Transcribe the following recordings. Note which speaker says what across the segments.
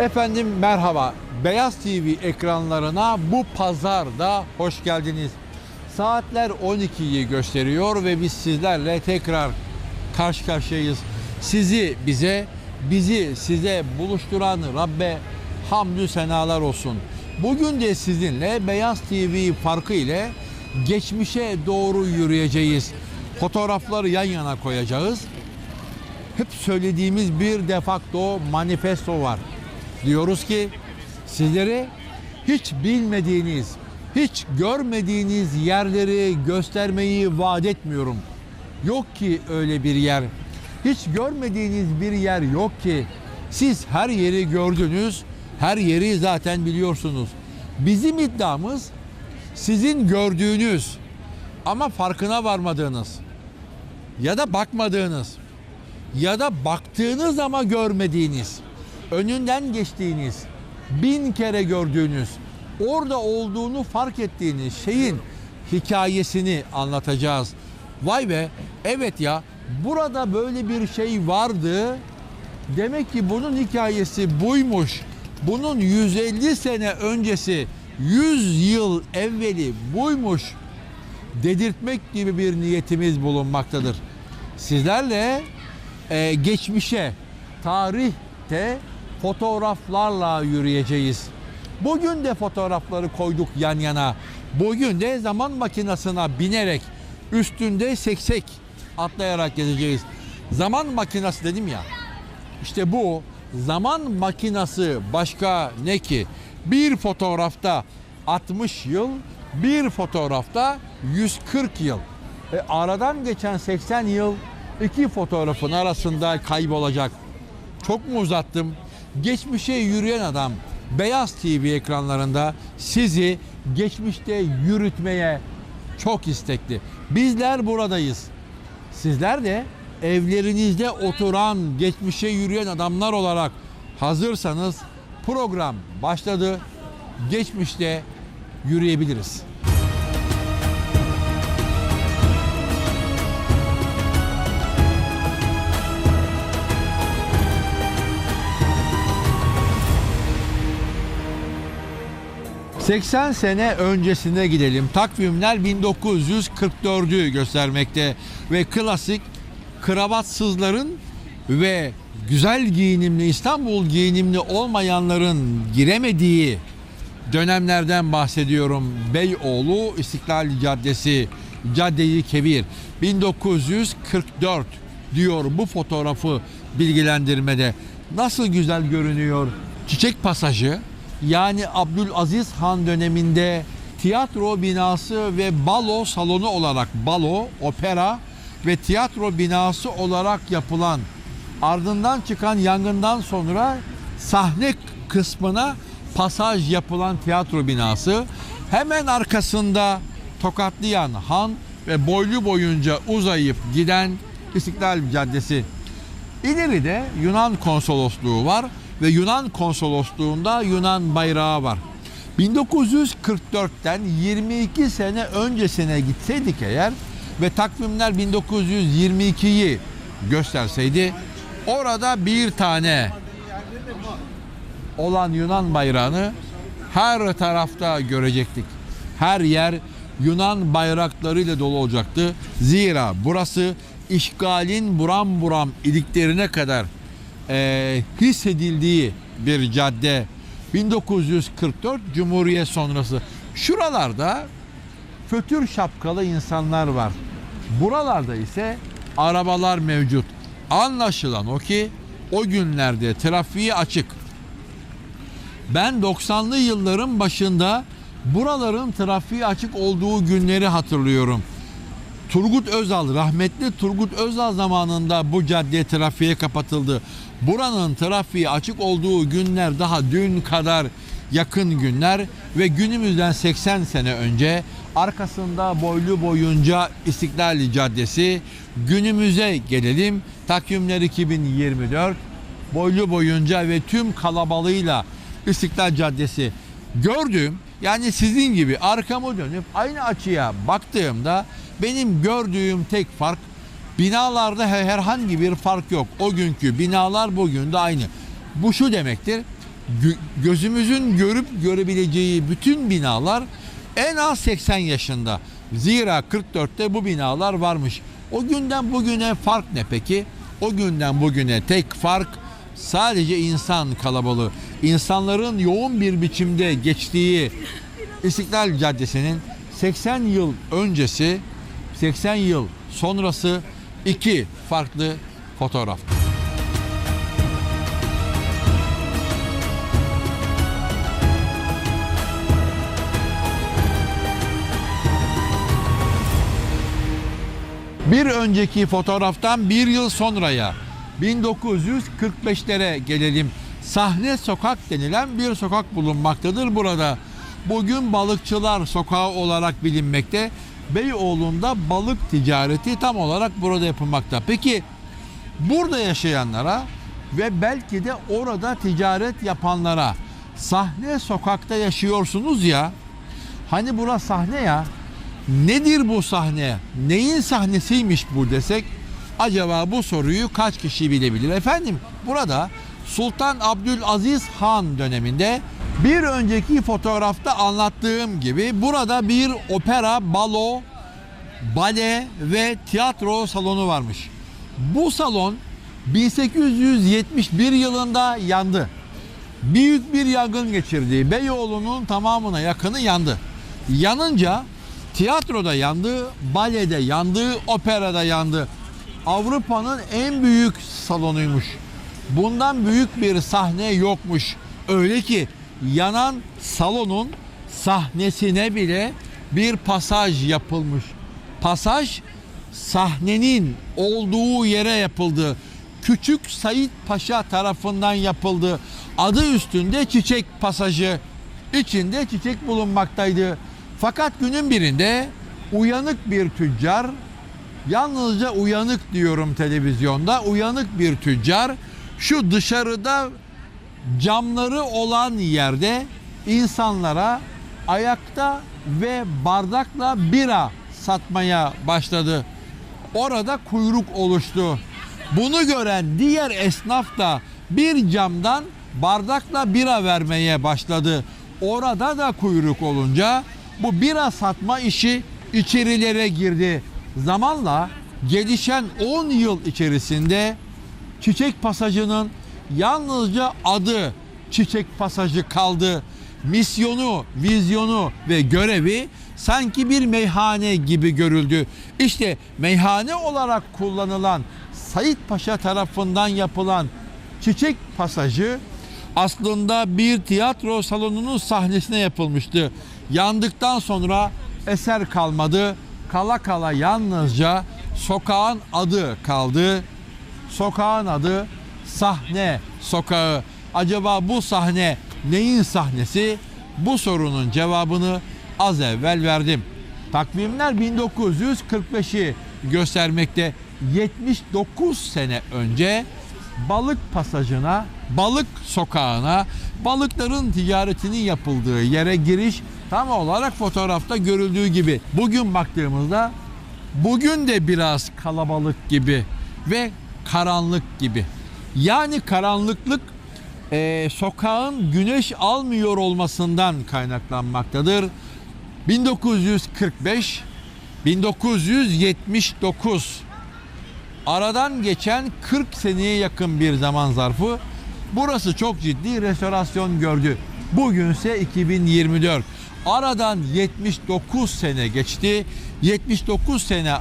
Speaker 1: Efendim merhaba. Beyaz TV ekranlarına bu pazarda hoş geldiniz. Saatler 12'yi gösteriyor ve biz sizlerle tekrar karşı karşıyayız. Sizi bize, bizi size buluşturan Rabbe hamdü senalar olsun. Bugün de sizinle Beyaz TV farkı ile geçmişe doğru yürüyeceğiz. Fotoğrafları yan yana koyacağız hep söylediğimiz bir defakto manifesto var. Diyoruz ki sizlere hiç bilmediğiniz, hiç görmediğiniz yerleri göstermeyi vaat etmiyorum. Yok ki öyle bir yer. Hiç görmediğiniz bir yer yok ki. Siz her yeri gördünüz, her yeri zaten biliyorsunuz. Bizim iddiamız sizin gördüğünüz ama farkına varmadığınız ya da bakmadığınız ya da baktığınız ama görmediğiniz, önünden geçtiğiniz, bin kere gördüğünüz, orada olduğunu fark ettiğiniz şeyin hikayesini anlatacağız. Vay be, evet ya, burada böyle bir şey vardı. Demek ki bunun hikayesi buymuş. Bunun 150 sene öncesi, 100 yıl evveli buymuş dedirtmek gibi bir niyetimiz bulunmaktadır. Sizlerle e, geçmişe, tarihte fotoğraflarla yürüyeceğiz. Bugün de fotoğrafları koyduk yan yana. Bugün de zaman makinesine binerek üstünde seksek atlayarak gezeceğiz. Zaman makinesi dedim ya. İşte bu zaman makinesi başka ne ki? Bir fotoğrafta 60 yıl, bir fotoğrafta 140 yıl. E, aradan geçen 80 yıl iki fotoğrafın arasında kaybolacak. Çok mu uzattım? Geçmişe yürüyen adam Beyaz TV ekranlarında sizi geçmişte yürütmeye çok istekli. Bizler buradayız. Sizler de evlerinizde oturan, geçmişe yürüyen adamlar olarak hazırsanız program başladı. Geçmişte yürüyebiliriz. ...80 sene öncesine gidelim. Takvimler 1944'ü göstermekte ve klasik kravatsızların ve güzel giyinimli İstanbul giyinimli olmayanların giremediği dönemlerden bahsediyorum. Beyoğlu İstiklal Caddesi, Caddeyi Kebir 1944 diyor bu fotoğrafı bilgilendirmede. Nasıl güzel görünüyor. Çiçek pasajı yani Abdülaziz Han döneminde tiyatro binası ve balo salonu olarak balo, opera ve tiyatro binası olarak yapılan ardından çıkan yangından sonra sahne kısmına pasaj yapılan tiyatro binası hemen arkasında tokatlayan han ve boylu boyunca uzayıp giden İstiklal Caddesi. İleride Yunan konsolosluğu var ve Yunan konsolosluğunda Yunan bayrağı var. 1944'ten 22 sene öncesine gitseydik eğer ve takvimler 1922'yi gösterseydi orada bir tane olan Yunan bayrağını her tarafta görecektik. Her yer Yunan bayraklarıyla dolu olacaktı. Zira burası işgalin buram buram iliklerine kadar e, hissedildiği bir cadde. 1944 Cumhuriyet sonrası. Şuralarda fötür şapkalı insanlar var. Buralarda ise arabalar mevcut. Anlaşılan o ki o günlerde trafiği açık. Ben 90'lı yılların başında buraların trafiği açık olduğu günleri hatırlıyorum. Turgut Özal, rahmetli Turgut Özal zamanında bu cadde trafiğe kapatıldı. Buranın trafiği açık olduğu günler daha dün kadar yakın günler ve günümüzden 80 sene önce arkasında boylu boyunca İstiklal Caddesi günümüze gelelim. Takvimler 2024 boylu boyunca ve tüm kalabalığıyla İstiklal Caddesi gördüğüm yani sizin gibi arkamı dönüp aynı açıya baktığımda benim gördüğüm tek fark binalarda herhangi bir fark yok. O günkü binalar bugün de aynı. Bu şu demektir. gö- gözümüzün görüp görebileceği bütün binalar en az 80 yaşında. Zira 44'te bu binalar varmış. O günden bugüne fark ne peki? O günden bugüne tek fark sadece insan kalabalığı. İnsanların yoğun bir biçimde geçtiği İstiklal Caddesi'nin 80 yıl öncesi, 80 yıl sonrası iki farklı fotoğraf. Bir önceki fotoğraftan bir yıl sonraya 1945'lere gelelim. Sahne sokak denilen bir sokak bulunmaktadır burada. Bugün balıkçılar sokağı olarak bilinmekte. Beyoğlu'nda balık ticareti tam olarak burada yapılmakta. Peki burada yaşayanlara ve belki de orada ticaret yapanlara sahne sokakta yaşıyorsunuz ya hani burası sahne ya nedir bu sahne neyin sahnesiymiş bu desek acaba bu soruyu kaç kişi bilebilir efendim burada Sultan Abdülaziz Han döneminde bir önceki fotoğrafta anlattığım gibi burada bir opera, balo, bale ve tiyatro salonu varmış. Bu salon 1871 yılında yandı. Büyük bir yangın geçirdi. Beyoğlu'nun tamamına yakını yandı. Yanınca tiyatroda yandı, balede yandı, operada yandı. Avrupa'nın en büyük salonuymuş. Bundan büyük bir sahne yokmuş. Öyle ki yanan salonun sahnesine bile bir pasaj yapılmış. Pasaj sahnenin olduğu yere yapıldı. Küçük Sayit Paşa tarafından yapıldı. Adı üstünde çiçek pasajı. İçinde çiçek bulunmaktaydı. Fakat günün birinde uyanık bir tüccar Yalnızca uyanık diyorum televizyonda. Uyanık bir tüccar şu dışarıda camları olan yerde insanlara ayakta ve bardakla bira satmaya başladı. Orada kuyruk oluştu. Bunu gören diğer esnaf da bir camdan bardakla bira vermeye başladı. Orada da kuyruk olunca bu bira satma işi içerilere girdi. Zamanla gelişen 10 yıl içerisinde Çiçek Pasajı'nın yalnızca adı Çiçek Pasajı kaldı. Misyonu, vizyonu ve görevi sanki bir meyhane gibi görüldü. İşte meyhane olarak kullanılan Sayit Paşa tarafından yapılan Çiçek Pasajı aslında bir tiyatro salonunun sahnesine yapılmıştı. Yandıktan sonra eser kalmadı. Kala kala yalnızca sokağın adı kaldı. Sokağın adı Sahne Sokağı. Acaba bu sahne neyin sahnesi? Bu sorunun cevabını az evvel verdim. Takvimler 1945'i göstermekte. 79 sene önce balık pasajına, balık sokağına, balıkların ticaretinin yapıldığı yere giriş tam olarak fotoğrafta görüldüğü gibi. Bugün baktığımızda bugün de biraz kalabalık gibi ve karanlık gibi. Yani karanlıklık e, sokağın güneş almıyor olmasından kaynaklanmaktadır. 1945 1979 aradan geçen 40 seneye yakın bir zaman zarfı burası çok ciddi restorasyon gördü. Bugünse 2024. Aradan 79 sene geçti. 79 sene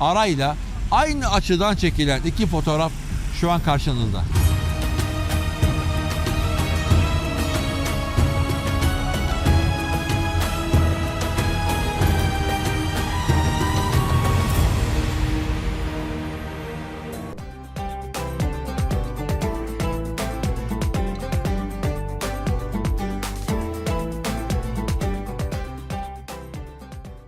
Speaker 1: arayla aynı açıdan çekilen iki fotoğraf şu an karşınızda.